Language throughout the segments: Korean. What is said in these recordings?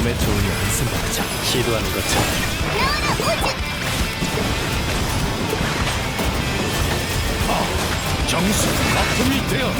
몸에 좋은 약을 쓴다자. 시도하는 것처럼. 정수 아픔이 되어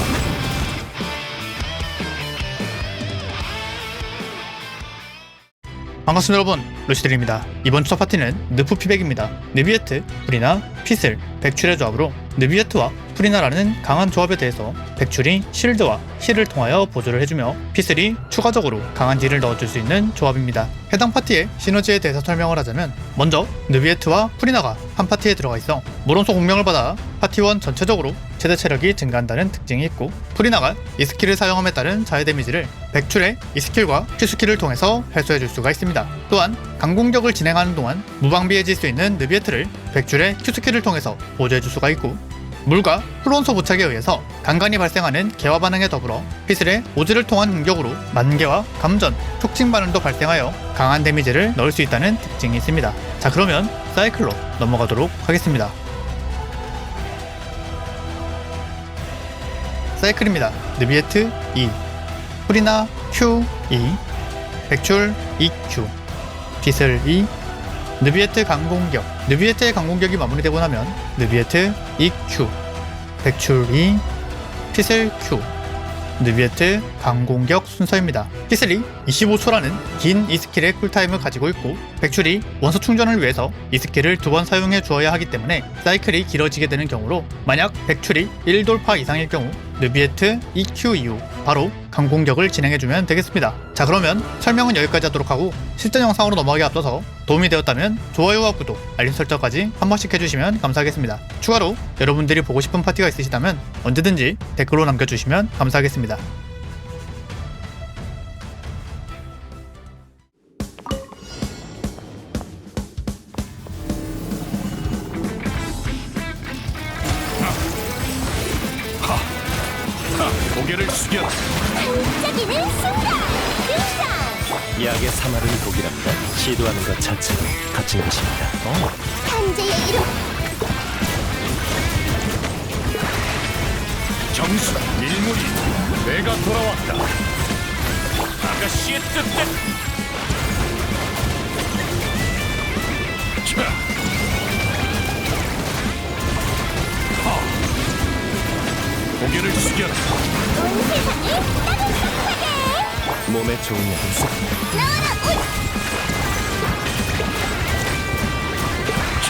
반갑습니다 여러분. 루시드입니다. 이번 추석 파티는 느프 피백입니다. 느비에트, 프리나, 피슬, 백출의 조합으로 느비에트와 프리나라는 강한 조합에 대해서 백출이 실드와 힐을 통하여 보조를 해주며 피슬이 추가적으로 강한 딜을 넣어줄 수 있는 조합입니다. 해당 파티의 시너지에 대해서 설명을 하자면 먼저 느비에트와 프리나가 한 파티에 들어가 있어 모론소 공명을 받아 파티원 전체적으로 최대 체력이 증가한다는 특징이 있고 프리나가 이 스킬을 사용함에 따른 자해 데미지를 백출의 이 스킬과 Q 스킬을 통해서 해소해 줄 수가 있습니다. 또한 강공격을 진행하는 동안 무방비해질 수 있는 느비에트를 백출의 Q 스킬을 통해서 보조해 줄 수가 있고 물과 플론소 부착에 의해서 간간히 발생하는 개화 반응에 더불어 피슬의 오즈를 통한 공격으로 만개와 감전, 촉진 반응도 발생하여 강한 데미지를 넣을 수 있다는 특징이 있습니다. 자 그러면 사이클로 넘어가도록 하겠습니다. 사이클입니다. 느비에트 2, 프리나 Q 2, 백출 2Q, 피슬 2, 느비에트 강공격. 느비에트의 강공격이 마무리되고 나면 느비에트 2Q, 백출 2, 피슬 Q, 느비에트 강공격 순서입니다. 피슬이 25초라는 긴 이 스킬의 쿨타임을 가지고 있고 백출이 원소 충전을 위해서 이 스킬을 두 번 사용해 주어야 하기 때문에 사이클이 길어지게 되는 경우로 만약 백출이 1돌파 이상일 경우 느비에트 EQ 이후 바로 강공격을 진행해주면 되겠습니다. 자 그러면 설명은 여기까지 하도록 하고 실전 영상으로 넘어가기 앞서서 도움이 되었다면 좋아요와 구독, 알림 설정까지 한 번씩 해주시면 감사하겠습니다. 추가로 여러분들이 보고 싶은 파티가 있으시다면 언제든지 댓글로 남겨주시면 감사하겠습니다. 고개를 숙여 반짝이는 순간 등장 약의 사마른 독이랍니다. 시도하는 것 자체로 갇힌 것입니다. 어, 탄재의 이름! 정수 일물이 내가 돌아왔다. 아가씨의 뜻대 고개를 숙여라. 온 세상을 따뜻하게. 몸에 좋은 약을 쓴 나와라 온 자.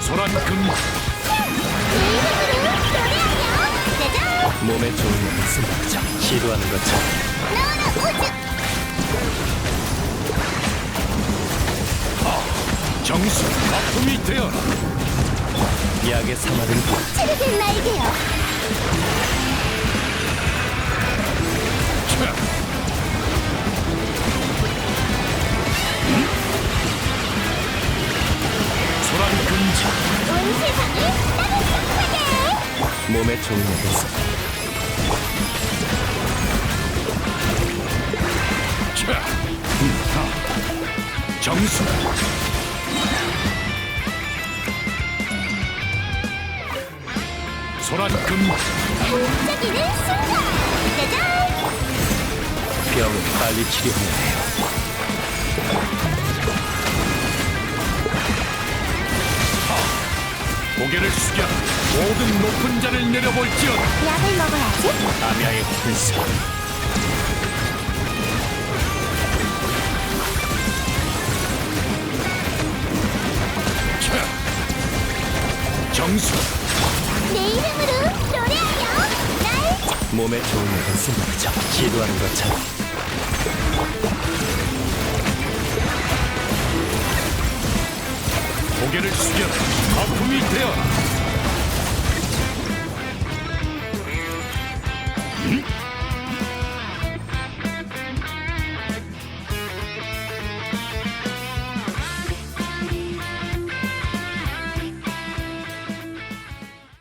소란 짜잔 몸에 좋은 약을 쓴다자 시도하는 것처럼. 나와라 우주 정수 아픔이 되어라 약의 체력의 날개요 자. 소란 금지 온 세상을 따뜻하게 몸에 좋은 하. 정수. 소란 금. 반짝이는 순간! 짜잔 병을 빨리 치료해야 해요. 고개를 숙여 모든 높은 자를 내려볼지어다. 약을 먹어야지. 불사. 자, 정수. 내 이름으로 노래하여 날 몸에 좋은 약을 쓴다자 시도하는 것처럼. 고개를 숙여 아픔이 되어라.